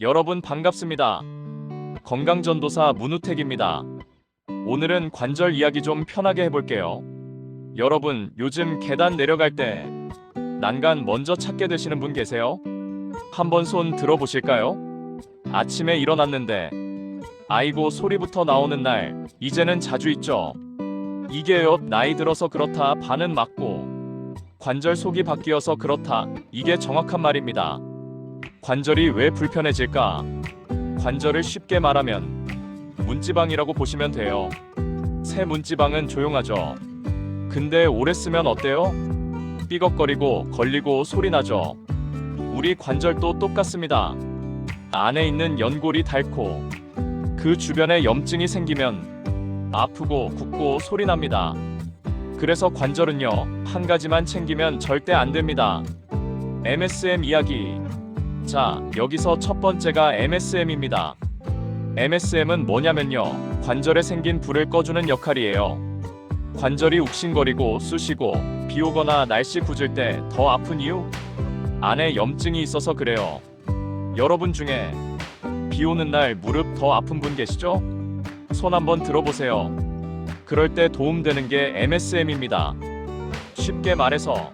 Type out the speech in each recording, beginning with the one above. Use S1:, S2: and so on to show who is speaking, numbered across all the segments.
S1: 여러분 반갑습니다. 건강전도사 문우택입니다. 오늘은 관절 이야기 좀 편하게 해볼게요. 여러분 요즘 계단 내려갈 때 난간 먼저 찾게 되시는 분 계세요? 한번 손 들어보실까요? 아침에 일어났는데 아이고 소리부터 나오는 날 이제는 자주 있죠. 이게요 나이 들어서 그렇다 반은 맞고 관절 속이 바뀌어서 그렇다 이게 정확한 말입니다. 관절이 왜 불편해질까? 관절을 쉽게 말하면 문지방이라고 보시면 돼요. 새 문지방은 조용하죠. 근데 오래 쓰면 어때요? 삐걱거리고 걸리고 소리 나죠. 우리 관절도 똑같습니다. 안에 있는 연골이 닳고 그 주변에 염증이 생기면 아프고 붓고 소리 납니다. 그래서 관절은요, 한 가지만 챙기면 절대 안 됩니다. MSM 이야기. 자, 여기서 첫 번째가 MSM입니다. MSM은 뭐냐면요, 관절에 생긴 불을 꺼주는 역할이에요. 관절이 욱신거리고 쑤시고 비 오거나 날씨 굳을 때 더 아픈 이유? 안에 염증이 있어서 그래요. 여러분 중에 비 오는 날 무릎 더 아픈 분 계시죠? 손 한번 들어보세요. 그럴 때 도움되는 게 MSM입니다. 쉽게 말해서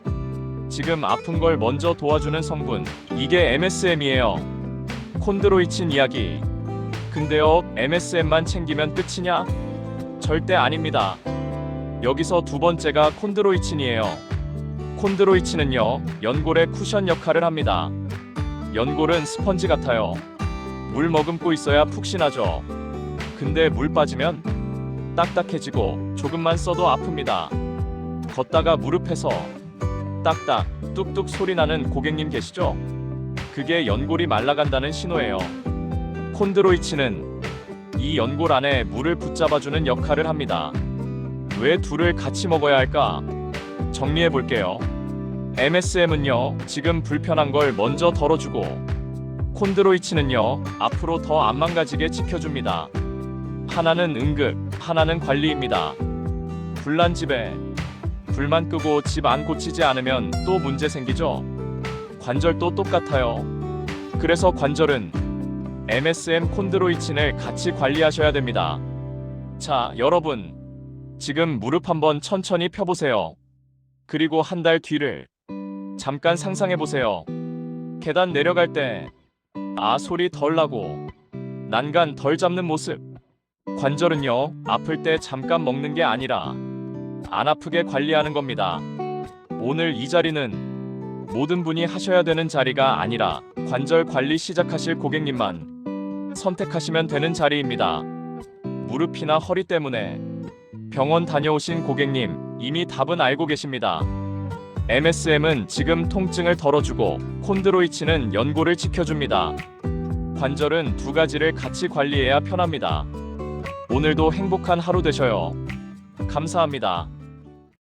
S1: 지금 아픈 걸 먼저 도와주는 성분 이게 MSM이에요. 콘드로이친 이야기. 근데요, MSM만 챙기면 끝이냐? 절대 아닙니다. 여기서 두 번째가 콘드로이친이에요. 콘드로이친은요, 연골의 쿠션 역할을 합니다. 연골은 스펀지 같아요. 물 머금고 있어야 푹신하죠. 근데 물 빠지면 딱딱해지고 조금만 써도 아픕니다. 걷다가 무릎에서 딱딱 뚝뚝 소리 나는 고객님 계시죠? 그게 연골이 말라간다는 신호예요. 콘드로이친은 이 연골 안에 물을 붙잡아주는 역할을 합니다. 왜 둘을 같이 먹어야 할까? 정리해 볼게요. MSM은요, 지금 불편한 걸 먼저 덜어주고, 콘드로이친은요, 앞으로 더 안 망가지게 지켜줍니다. 하나는 응급, 하나는 관리입니다. 불난 집에 불만 끄고 집 안 고치지 않으면 또 문제 생기죠? 관절도 똑같아요. 그래서 관절은 MSM 콘드로이친을 같이 관리하셔야 됩니다. 자, 여러분. 지금 무릎 한번 천천히 펴보세요. 그리고 한 달 뒤를 잠깐 상상해 보세요. 계단 내려갈 때, 아, 소리 덜 나고, 난간 덜 잡는 모습. 관절은요, 아플 때 잠깐 먹는 게 아니라, 안 아프게 관리하는 겁니다. 오늘 이 자리는 모든 분이 하셔야 되는 자리가 아니라, 관절 관리 시작하실 고객님만 선택하시면 되는 자리입니다. 무릎이나 허리 때문에 병원 다녀오신 고객님 이미 답은 알고 계십니다. MSM은 지금 통증을 덜어주고 콘드로이친은 연골을 지켜줍니다. 관절은 두 가지를 같이 관리해야 편합니다. 오늘도 행복한 하루 되셔요. 감사합니다.